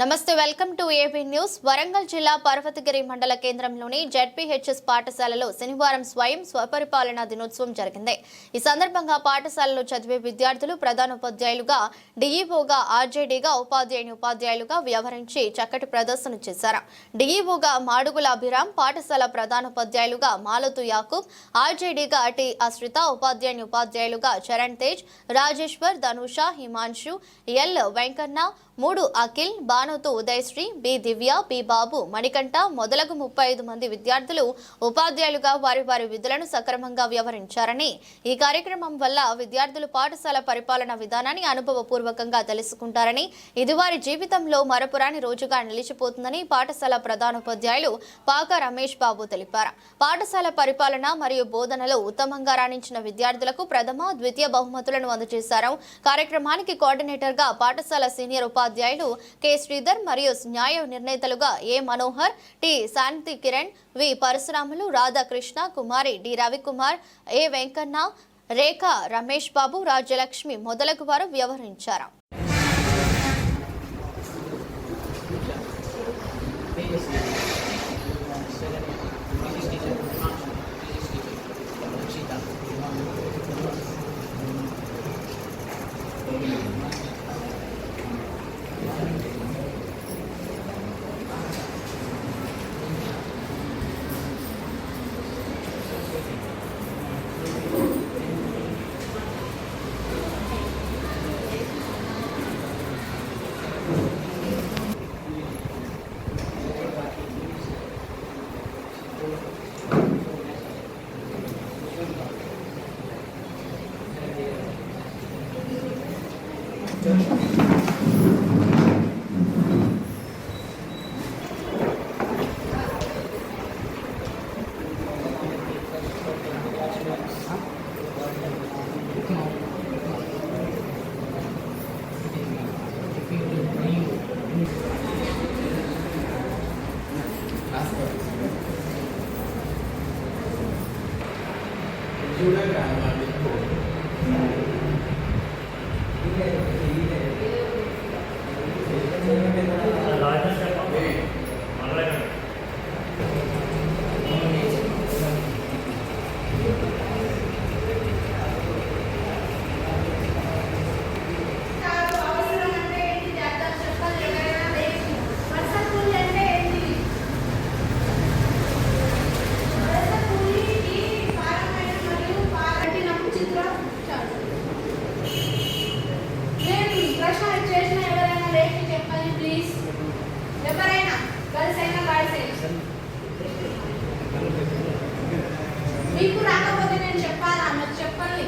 నమస్తే welcome to AB news. Warangal జిల్లా పర్వతగిరి మండల కేంద్రంలోని జెడ్పీహెచ్ఎస్ పాఠశాలలో శనివారం స్వయం స్వపరిపాలన దినోత్సవం జరిగింది. ఈ సందర్భంగా పాఠశాలలో చదివే విద్యార్థులు ప్రధానోపాధ్యాయులుగా డీఈఓగా ఆర్జేడీగా ఉపాధ్యాయుని ఉపాధ్యాయులుగా వ్యవహరించి చక్కటి ప్రదర్శన చేశారు. డీఈఓగా మాడుగుల అభిరామ్ పాఠశాల ప్రధానోపాధ్యాయులుగా మాలతు యాకూబ్ ఆర్జేడీగా టి అశ్రిత ఉపాధ్యాయుని ఉపాధ్యాయులుగా చరణ్ తేజ్ రాజేశ్వర్ ధనుష హిమాంశు ఎల్ వెంకన్న మూడు అఖిల్ బానుతు ఉదయశ్రీ బి దివ్య బి బాబు మణికంఠ మొదలగు ముప్పై ఐదు మంది విద్యార్థులు ఉపాధ్యాయులుగా వారి వారి విధులను సక్రమంగా వ్యవహరించారని. ఈ కార్యక్రమం వల్ల విద్యార్థులు పాఠశాల పరిపాలన విధానాన్ని అనుభవపూర్వకంగా తెలుసుకుంటారని ఇది వారి జీవితంలో మరపురాని రోజుగా నిలిచిపోతుందని పాఠశాల ప్రధానోపాధ్యాయులు పాక రమేష్ బాబు తెలిపారు. పాఠశాల పరిపాలన మరియు బోధనలో ఉత్తమంగా రాణించిన విద్యార్థులకు ప్రథమ ద్వితీయ బహుమతులను అందజేశారు. కార్యక్రమానికి కోఆర్డినేటర్గా పాఠశాల సీనియర్ ఉపాధ్యాయులు కె. శ్రీధర్ మరియు న్యాయ నిర్ణేతలుగా A. Manohar T. Shanthi Kiran V. Parasuramulu Radhakrishna Kumari D. Ravikumar A. Venkanna Rekha Ramesh Babu Rajyalakshmi మొదలగు వారు వ్యవహరించారు. చేసిన ఎవరైనా ప్లీజ్ ఎవరైనా గర్ల్స్ అయినా బాయ్స్ అయినా. మీకు రాకపోతే నేను చెప్పాలా? చెప్పండి.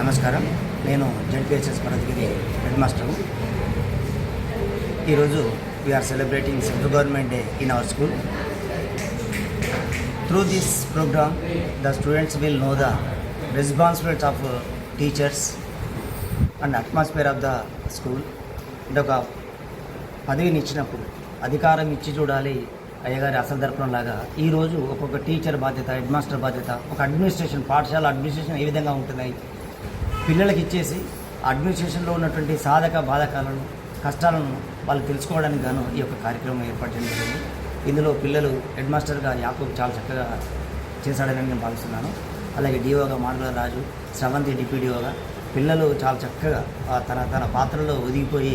నమస్కారం. నేను జడ్పిహెచ్ఎస్ పరదగిరి హెడ్ మాస్టర్ ఈరోజు we are celebrating central government day in our school through this programme the students will know the responsibilities of teachers and atmosphere of the school అంటే ఒక పదవిని ఇచ్చినప్పుడు అధికారం ఇచ్చి చూడాలి అయ్యగారి అసలు దర్పణంలాగా ఈరోజు ఒక్కొక్క టీచర్ బాధ్యత హెడ్ మాస్టర్ బాధ్యత ఒక అడ్మినిస్ట్రేషన్ పాఠశాల అడ్మినిస్ట్రేషన్ ఏ విధంగా ఉంటున్నాయి? పిల్లలకి ఇచ్చేసి అడ్మినిస్ట్రేషన్లో ఉన్నటువంటి సాధక బాధకాలను కష్టాలను వాళ్ళు తెలుసుకోవడానికి గాను ఈ యొక్క కార్యక్రమం ఏర్పాటు చేయడం జరిగింది. ఇందులో పిల్లలు హెడ్ మాస్టర్గా యాకూబ్ చాలా చక్కగా చేశాడని నేను భావిస్తున్నాను. అలాగే డిఓగా మాడుగుల రాజు స్రవంతి డిప్యూడిఓగా పిల్లలు చాలా చక్కగా తన తన పాత్రలో ఒదిగిపోయి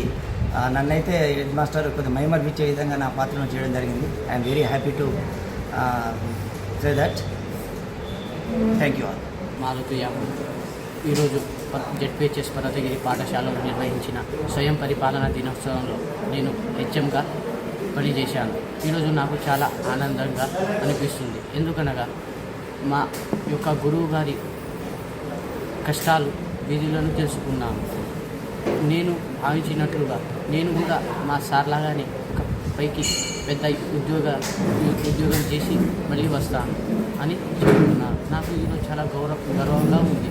నన్నైతే హెడ్ మాస్టర్ కొద్దిగా మైమర్పించే విధంగా నా పాత్రను చేయడం జరిగింది. I'm very happy to say that thank you all Madhav Yakub ఈరోజు జెడ్పిహెచ్ఎస్ పర్వతగిరి పాఠశాలలో నిర్వహించిన స్వయం పరిపాలన దినోత్సవంలో నేను హెచ్ఎంగా పనిచేశాను. ఈరోజు నాకు చాలా ఆనందంగా అనిపిస్తుంది. ఎందుకనగా మా యొక్క గురువు గారి కష్టాలు విధులను తెలుసుకున్నాను నేను భావించినట్లుగా నేను కూడా మా సార్లాగానే పైకి పెద్ద ఉద్యోగ ఉద్యోగం చేసి మళ్ళీ వస్తాను అని చెప్తున్నాను నాకు ఈరోజు చాలా గౌరవ గర్వంగా ఉంది.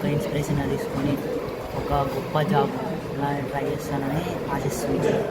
ఒక ఇన్స్పిరేషన్గా తీసుకొని ఒక గొప్ప జాబ్ ట్రై చేస్తానని ఆశిస్తున్నాను.